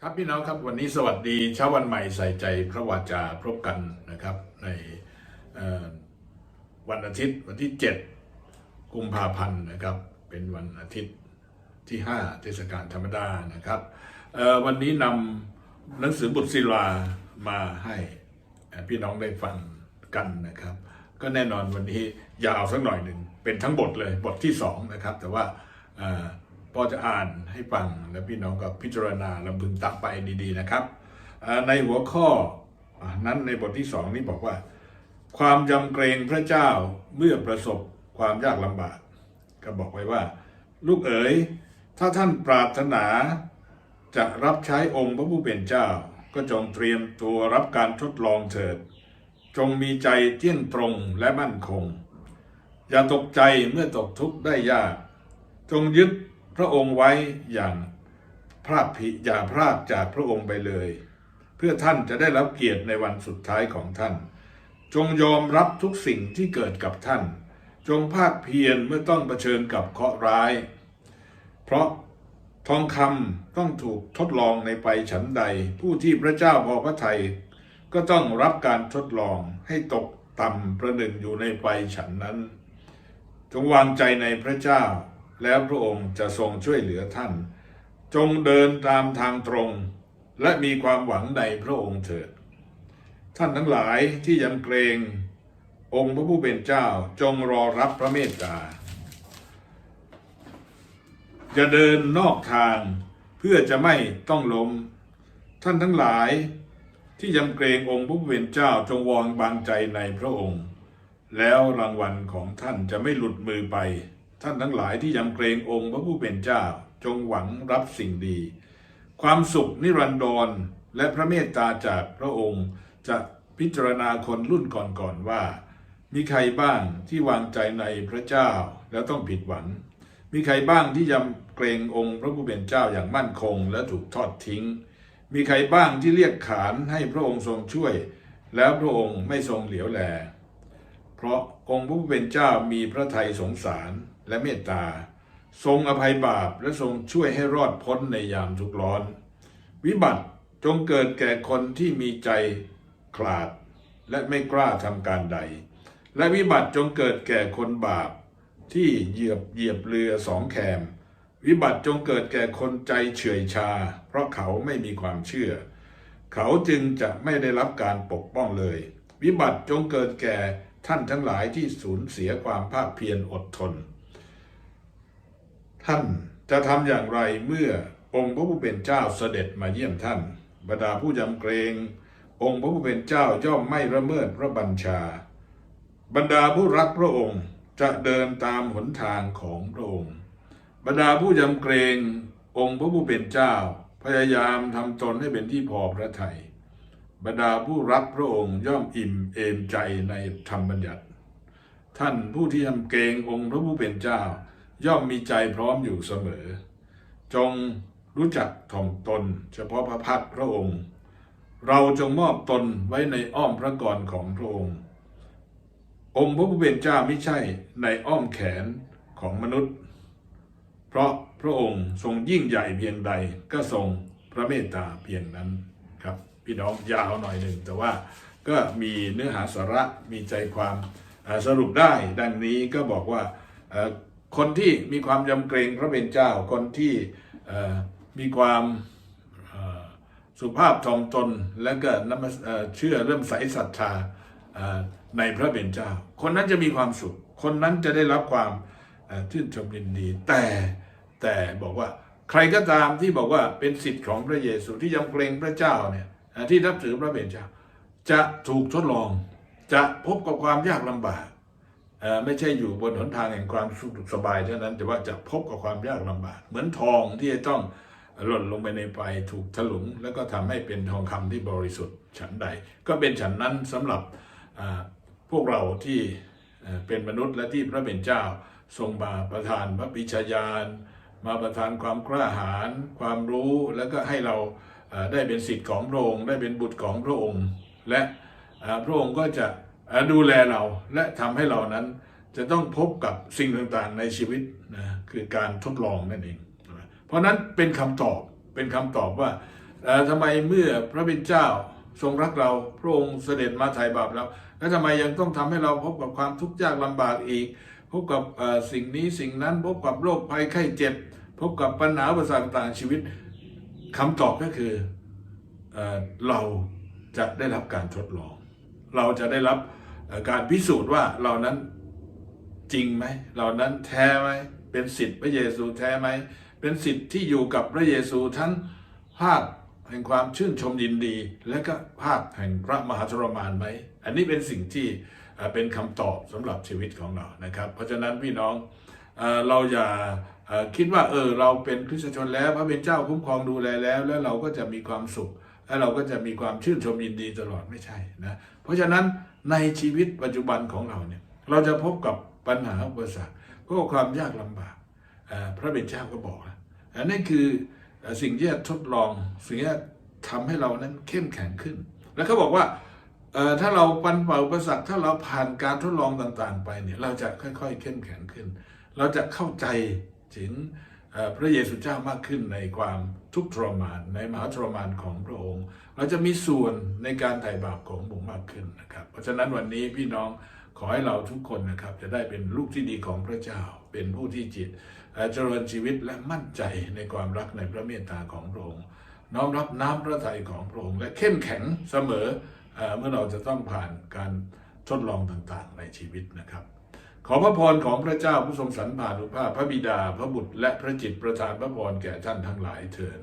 ครับพี่น้องครับวันนี้สวัสดีเช้าวันใหม่ใส่ใจพระวาจาพบกันนะครับในวันอาทิตย์วันที่ 7 กุมภาพันธ์นะครับ เป็นวันอาทิตย์ที่ 5 เทศกาลธรรมดานะครับวันนี้นำหนังสือบุตรศิลามาให้พี่น้องได้ฟังกันนะครับ ก็แน่นอนวันนี้ยาวสักหน่อยหนึ่งเป็นทั้งบทเลยบทที่ 2 นะครับ แต่ว่า พอจะอ่านให้ฟังแล้วพี่น้องก็พิจารณาลำพึงตักไปดีๆนะครับ ในหัวข้อนั้นในบทที่สองนี้บอกว่า ความยำเกรงพระเจ้าเมื่อประสบความยากลำบาก ก็บอกไว้ว่า ลูกเอ๋ยถ้าท่านปรารถนาจะรับใช้องค์พระผู้เป็นเจ้า ก็จงเตรียมตัวรับการทดลองเถิด จงมีใจเที่ยงตรงและมั่นคง อย่าตกใจเมื่อตกทุกข์ได้ยาก จงยึด พระองค์ไว้อย่างพรากผิอย่าพรากจากพระองค์ไปเลย เพื่อท่านจะได้รับเกียรติในวันสุดท้ายของท่าน จงยอมรับทุกสิ่งที่เกิดกับท่าน จงภาคเพียรเมื่อต้องเผชิญกับเคราะห์ร้าย เพราะทองคำต้องถูกทดลองในไปฉันใด ผู้ที่พระเจ้าพอพระทัยก็ต้องรับการทดลองให้ตกต่ำประหนึ่งอยู่ในไฟฉันนั้น จงวางใจในพระเจ้า แล้วพระองค์จะทรงช่วยเหลือท่าน จงเดินตามทางตรง และมีความหวังในพระองค์เถิด ท่านทั้งหลายที่ยำเกรง องค์พระผู้เป็นเจ้าจงรอรับพระเมตตาจะเดินนอกทางเพื่อจะไม่ต้องล้ม ท่านทั้งหลายที่ยำเกรงองค์พระผู้เป็นเจ้าจงวางบางใจในพระองค์ แล้วรางวัลของท่านจะไม่หลุดมือไป ท่านทั้งหลายที่ยำเกรงองค์พระผู้เป็นเจ้าจงหวังรับสิ่งดี ความสุขนิรันดรและพระเมตตาจากพระองค์จะพิจารณาคนรุ่นก่อนๆว่า มีใครบ้างที่วางใจในพระเจ้าแล้วต้องผิดหวัง มีใครบ้างที่ยำเกรงองค์พระผู้เป็นเจ้าอย่างมั่นคงและถูกทอดทิ้ง มีใครบ้างที่เรียกขานให้พระองค์ทรงช่วย แล้วพระองค์ไม่ทรงเหลียวแล เพราะองค์พระผู้เป็นเจ้ามีพระทัยสงสาร และเมตตา ทรงอภัยบาปและทรงช่วยให้รอดพ้นในยามทุกข์ร้อน วิบัติจงเกิดแก่คนที่มีใจขลาด และไม่กล้าทำการใด และวิบัติจงเกิดแก่คนบาป ที่เหยียบเหยียบเรือสองแคม วิบัติจงเกิดแก่คนใจเฉื่อยชา เพราะเขาไม่มีความเชื่อ เขาจึงจะไม่ได้รับการปกป้องเลย วิบัติจงเกิดแก่ท่านทั้งหลายที่สูญเสียความภาคเพียรอดทน ท่านจะทำอย่างไรเมื่อองค์พระผู้เป็นเจ้าเสด็จมาเยี่ยมท่าน บรรดาผู้ยำเกรง องค์พระผู้เป็นเจ้าย่อมไม่ละเมิดพระบัญชา บรรดาผู้รักพระองค์จะเดินตามหนทางของพระองค์ บรรดาผู้ยำเกรงองค์พระผู้เป็นเจ้า พยายามทำตนให้เป็นที่พอพระทยัยบรรดาผู้รักพระองค์ย่อมอิ่มเอมใจในธรรมบัญญัติ ท่านผู้ที่ยำเกรงองค์พระผู้เป็นเจ้า ย่อมมีใจพร้อมอยู่เสมอ จงรู้จักถ่อมตน เฉพาะพระพักตร์พระองค์ เราจงมอบตนไว้ในอ้อมพระกรของพระองค์ องค์พระผู้เป็นเจ้าไม่ใช่ในอ้อมแขนของมนุษย์ เพราะพระองค์ทรงยิ่งใหญ่เพียงใดก็ทรงพระเมตตาเพียงนั้นครับพี่น้องยาวหน่อยหนึ่งแต่ว่าก็มีเนื้อหาสาระมีใจความสรุปได้ดังนี้ก็บอกว่า คนที่มีความยำเกรงพระเป็นเจ้า คนที่มีความสุภาพทอมตนและก็น้ำเชื่อเริ่มใสศรัทธาในพระเป็นเจ้า คนนั้นจะมีความสุข คนนั้นจะได้รับความเอ่ชื่นชมยินดี แต่แต่บอกว่าใครก็ตามที่บอกว่าเป็นสิทธิ์ของพระเยซูที่ยำเกรงพระเจ้าเนี่ยที่นับถือพระเป็นเจ้า จะถูกทดลองจะพบกับความยากลำบาก ไม่ใช่อยู่บนหนทางแห่งความสุขสบายเท่านั้นแต่ว่าจะพบกับความยากลำบาก เหมือนทองที่จะต้องหล่นลงไปในไฟถูกถลุง แล้วก็ทำให้เป็นทองคำที่บริสุทธิ์ฉันใด ก็เป็นฉันนั้นสำหรับพวกเราที่เป็นมนุษย์และที่พระเป็นเจ้าทรงมาประทานพระปิชญาณมาประทานความกล้าหาญความรู้แล้วก็ให้เราได้เป็นสิทธิ์ของพระองค์ได้เป็นบุตรของพระองค์ และพระองค์ก็จะ ดูแลเราและทำให้เรานั้นจะต้องพบกับสิ่งต่างๆในชีวิตนะคือการทดลองนั่นเอง เพราะนั้นเป็นคำตอบเป็นคำตอบว่าทำไมเมื่อพระบิดเจ้าทรงรักเราพระองค์เสด็จมาไถ่บาปแล้วแล้วทำไมยังต้องทำให้เราพบกับความทุกข์ยากลำบากอีก พบกับสิ่งนี้สิ่งนั้นพบกับโรคภัยไข้เจ็บ พบกับปัญหาอุปสรรคต่างๆชีวิตคำตอบก็คือเอเราจะได้รับการทดลอง เราจะได้รับ การพิสูจน์ว่าเรานั้นจริงไหมเรานั้นแท้ไหมเป็นสิทธิ์พระเยซูแท้ไหมเป็นสิทธิ์ที่อยู่กับพระเยซูทั้งภาคแห่งความชื่นชมยินดี และก็ภาคแห่งพระมหาทรมานไหมอันนี้เป็นสิ่งที่เป็นคำตอบสำหรับชีวิตของเรานะครับ เพราะฉะนั้นพี่น้องเราอย่าคิดว่าเออเราเป็นคริสตชนแล้วพระเป็นเจ้าคุ้มครองดูแลแล้ว แล้วเราก็จะมีความสุข และเราก็จะมีความชื่นชมยินดีตลอดไม่ใช่นะเพราะฉะนั้นในชีวิตปัจจุบันของเราเนี่ยเราจะพบกับปัญหาอุปสรรคพวกความยากลำบากพระเป็นเจ้าก็บอกนะอันนี้คือสิ่งที่จะทดลองสิ่งที่จะทำให้เรานั้นเข้มแข็งขึ้น แล้วเขาบอกว่าถ้าเราปันเป่าอุปสรรคถ้าเราผ่านการทดลองต่างๆ ไปเนี่ยเราจะค่อยๆ เข้มแข็งขึ้น เราจะเข้าใจถึง พระเยซูเจ้ามากขึ้นในความทุกข์ทรมาน ในมหาทรมานของพระองค์ เราจะมีส่วนในการไถ่บาปของพระองค์มากขึ้นนะครับ เพราะฉะนั้นวันนี้พี่น้องขอให้เราทุกคนนะครับจะได้เป็นลูกที่ดีของพระเจ้า เป็นผู้ที่จิตเจริญชีวิตและมั่นใจในความรักในพระเมตตาของพระองค์ น้อมรับน้ำพระทัยของพระองค์ และเข้มแข็งเสมอเมื่อเราจะต้องผ่านการทดลองต่างๆในชีวิตนะครับ ขอพระพรของพระเจ้าผู้ทรงสรรพานุภาพพระบิดา พระบุตรและพระจิตประทานพระพรแก่ท่านทั้งหลายเถิด